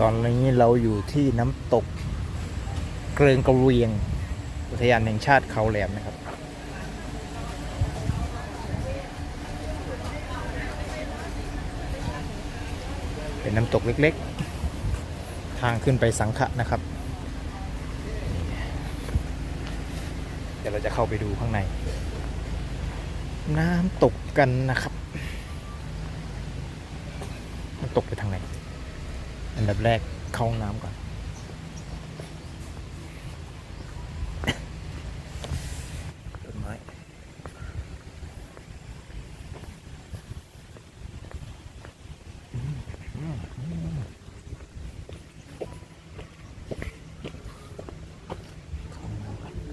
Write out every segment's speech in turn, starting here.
ตอนนี้เราอยู่ที่น้ำตกเกริงกระเวียง อุทยานแห่งชาติเขาแหลมนะครับ เป็นน้ำตกเล็กๆ ทางขึ้นไปสังขะนะครับ เดี๋ยวเราจะเข้าไปดูข้างใน น้ำตกกันนะครับ มันตกไปทางไหน อันดับแรกเข้าห้องน้ำก่อน ต้นไม้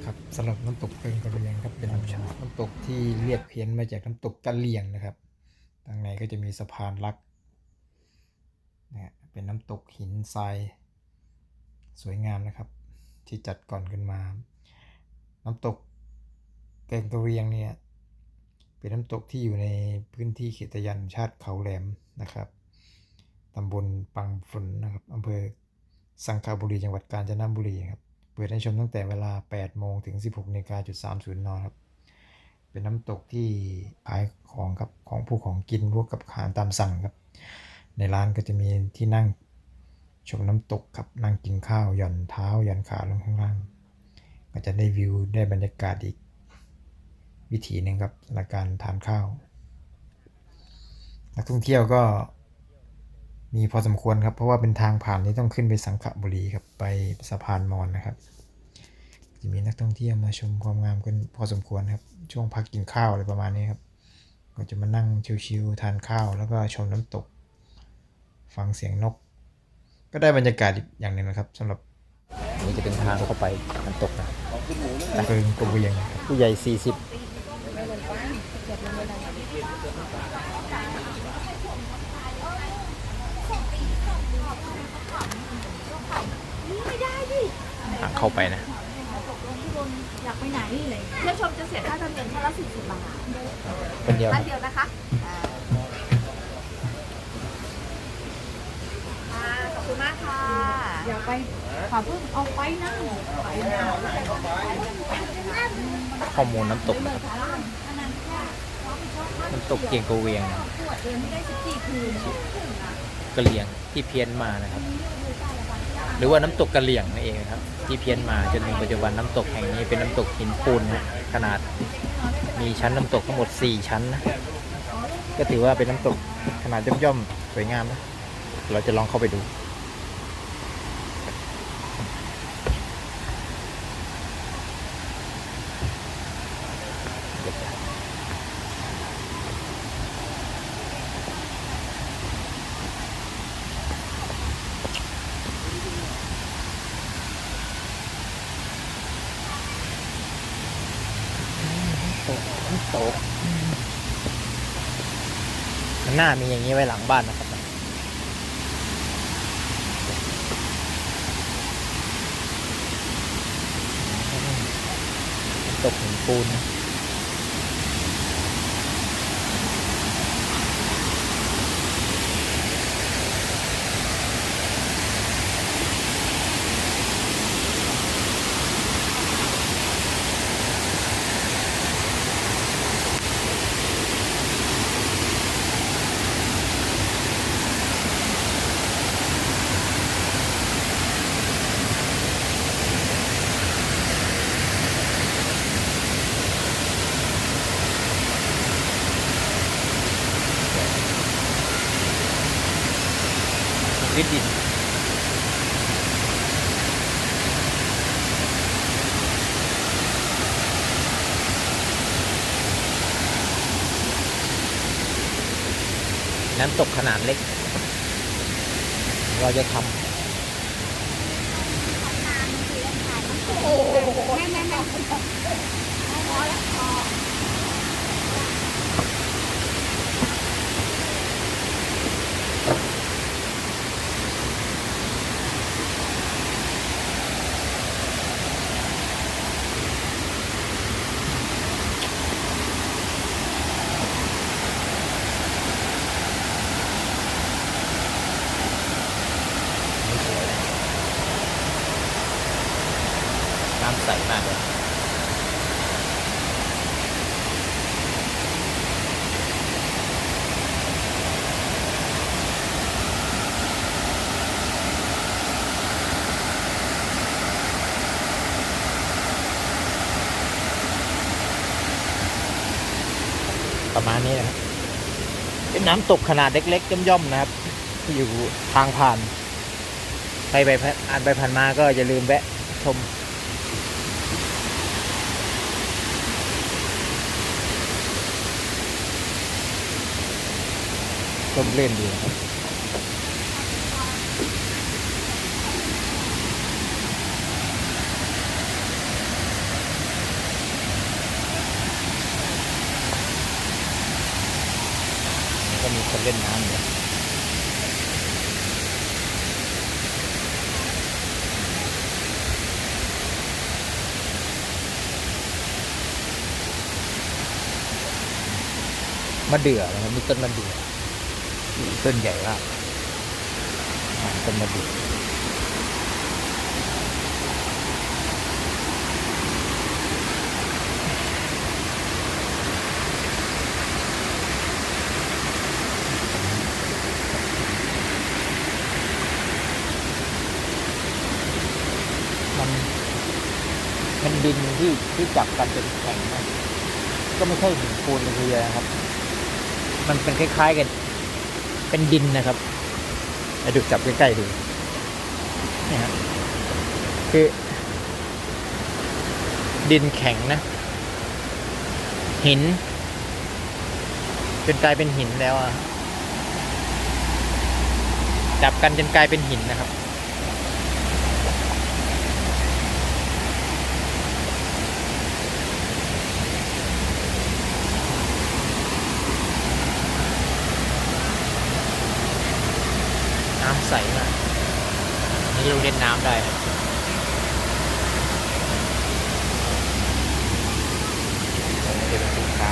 ครับสำหรับน้ำตกเพิงกระเลียงครับเป็นน้ำน้ำตกที่เรียกเพี้ยนมาจากน้ำตกกะเหลี่ยงนะครับทางในก็จะมีสะพานลักนะฮะ เป็นน้ำตกหินทรายสวยงามนะครับ ที่จัดก่อนขึ้นมา น้ำตกเพิงกระเลียงเนี่ยเป็นน้ำตกที่อยู่ในพื้นที่เขตยันชาติเขาแหลมนะครับตำบลปังฝนนะครับอำเภอสังขาบุรีจังหวัดกาญจนบุรีครับเปิดให้ชมตั้งแต่เวลา 8 โมงถึง 16นาฬิกาจุด30นครับ เป็นน้ำตกที่ขายของครับของผู้ของกินพวกกับอาหารตามสั่งครับ ในร้านก็จะมีที่นั่งชมน้ำตกครับนั่งกินข้าวหย่อนเท้าหย่อนขาลงข้างล่าง ก็จะได้วิวได้บรรยากาศอีก วิถีหนึ่งครับในการทานข้าว นักท่องเที่ยวก็มีพอสมควรครับ เพราะว่าเป็นทางผ่านที่ต้องขึ้นไปสังขบุรีครับไปสะพานมอนนะครับ จะมีนักท่องเที่ยวมาชมความงามกันพอสมควรครับ ช่วงพักกินข้าวอะไรประมาณนี้ครับ ก็จะมานั่งชิวๆทานข้าวแล้วก็ชมน้ำตก ฟังเสียงนก ก็ได้บรรยากาศอีกอย่างหนึ่งนะครับสำหรับนี่จะเป็นทางเข้าไปน้ำตกนะเกินกระเวียงผู้ใหญ่ 40ทางเข้าไปนะอยากไปไหนเลยเที่ยวชมจะเสียค่าธรรมเนียมท่านละสี่สิบบาทคนเดียวท่านนะเดียวนะคะ ค่ะขอบคุณมากค่ะ อย่าไปขอเพิ่งเอาไปนั่งไปนั่งข้อมูลน้ำตกนะครับน้ำตกเกียงกเวียงนะตรวจเดือนที่ได้สิบสี่คืนกะเหลี่ยงที่เพี้ยนมานะครับ หรือว่าน้ำตกกะเหลี่ยงนั่นเองครับ ที่เพี้ยนมาจนถึงปัจจุบันน้ำตกแห่งนี้เป็นน้ำตกหินปูนขนาดมีชั้นน้ำตกทั้งหมด 4 ชั้นนะก็ถือว่าเป็นน้ำตกขนาดย่อมๆสวยงามนะเราจะลองเข้าไปดู ตกตกมันหน้ามีอย่างนี้ไว้หลังบ้านนะครับตกหินปูนนะ ยึดดินน้ำตกขนาดเล็ก เราจะทำไม่ไม่ สมากเลยประมาณนี้นะครับ เป็นน้ำตกขนาดเล็กๆย่อมๆนะครับที่อยู่ทางผ่านใครไปผ่านไปผ่านมาก็อย่าลืมแวะชม ชมเล่นดีนะครับก็มีคนเล่นน้ำอยู่มะเดื่อนะครับมีต้นมะเดื่อ ต้นใหญ่มากอ่าต้นมะเดื่อมันมันดินที่ที่จับกันเป็นแข็งนะก็ไม่ใช่หินปูนเลยทีเดียวนะครับ มันเป็นคล้ายๆกัน เป็นดินนะครับไปดูจับใกล้ๆดูนี่ฮะคือ ดินแข็งนะ หินจนกลายเป็นหินแล้วอะจับกันจนกลายเป็นหินนะครับ ใสมากนี่เราเล่นน้ำได้นะนี่เป็นสินค้า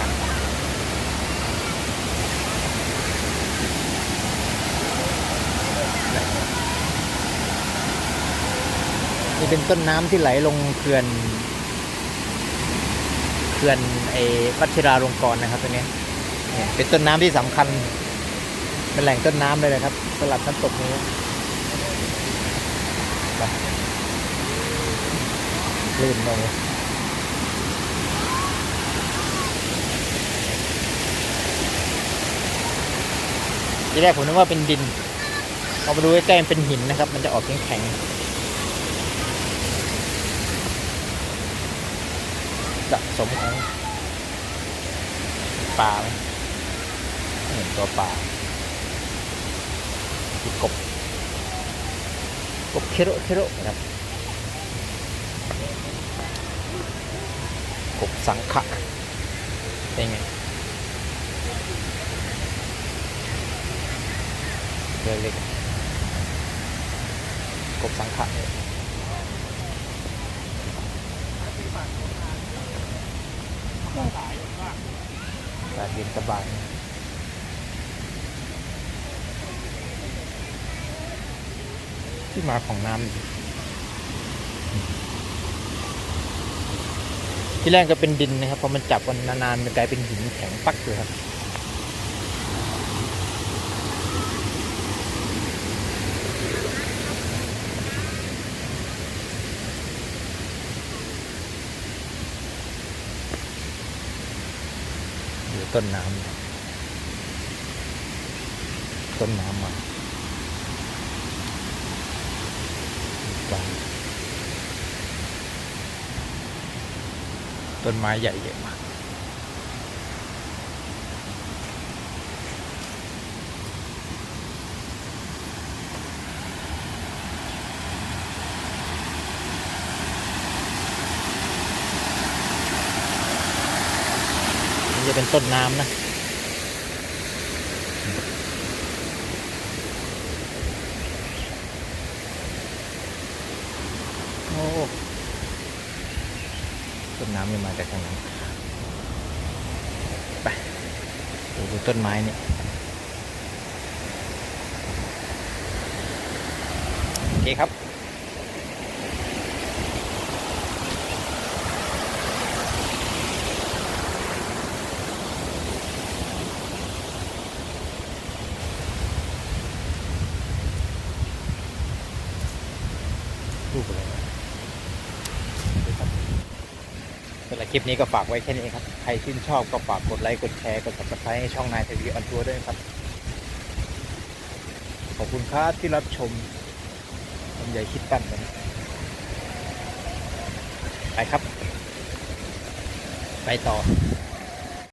นี่เป็นต้นน้ำที่ไหลลงเขื่อนเขื่อนไอ้วัชิราลงกรณ์นะครับตัวเนี้ยเนี่ยเป็นต้นน้ำที่สำคัญ เป็นแหล่งต้นน้ำเลยนะครับสลับน้ำตกนี้ไปลื่นลงทีแรกผมนึกว่าเป็นดินพอมาดูใกล้ๆเป็นหินนะครับ มันจะออกแข็งๆสะสมของปลาไหมเห็นตัวปลา คือกบ กบเคโรเคโรนะครับ กบสังขะเป็นไงเล็กกบสังขะเลยอากาศเย็นสบาย ที่มาของน้ำที่แรกก็เป็นดินนะครับพอมันจับกันนานๆมันกลายเป็นหินแข็งปักเลยครับต้นน้ำต้นน้ำมากลาง ต้นไม้ใหญ่เยอะมากนี่จะเป็นต้นน้ำนะโอ้ต้ น้ำมันมาจากทางนั้นไปดูดูต้นไม้นี่โอเคครับ คลิปนี้ก็ฝากไว้แค่นี้ครับ ใครชื่นชอบก็ฝากกดไลค์กดแชร์กด subscribe ให้ช่องนายทวีออนทัวร์ด้วยนะครับ ขอบคุณครับที่รับชมลำใหญ่คิดตั้งกันไปครับ ไปต่อ